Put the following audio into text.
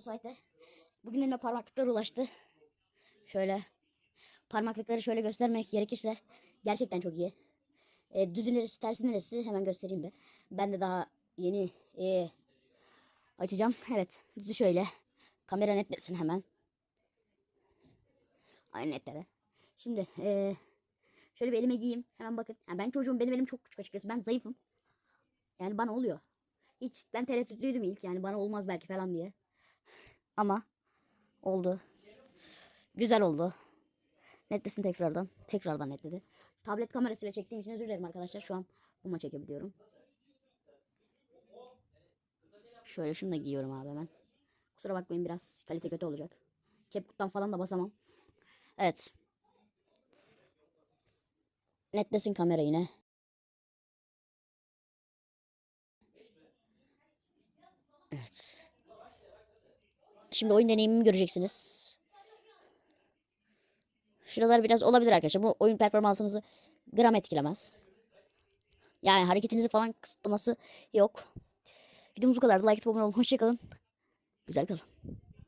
site. Bugün elime parmaklıklar ulaştı. Şöyle parmaklıkları şöyle göstermek gerekirse gerçekten çok iyi. E, düzü neresi tersi neresi hemen göstereyim bir. Ben de daha yeni e, açacağım. Evet düzü şöyle. Kamera netlesin hemen. Aynı netlere. Şimdi e, şöyle bir elime giyeyim. Hemen bakın. Yani ben çocuğum benim elim çok küçük açıkçası. Ben zayıfım. Yani bana oluyor. Hiç ben tereddütlüydüm ilk yani bana olmaz belki falan diye. Ama oldu. Güzel oldu. Netlesin tekrardan. Tekrardan netledi. Tablet kamerasıyla çektiğim için özür dilerim arkadaşlar. Şu an bununla çekebiliyorum. Şöyle şunu da giyiyorum abi hemen. Kusura bakmayın biraz kalite kötü olacak. Kepkuttan falan da basamam. Evet. Netlesin kamera yine. Evet. Şimdi oyun deneyimimi göreceksiniz. Şuralar biraz olabilir arkadaşlar. Bu oyun performansınızı gram etkilemez. Yani hareketinizi falan kısıtlaması yok. Videomuz bu kadar. Like atıp abone olun. Hoşçakalın. Güzel kalın.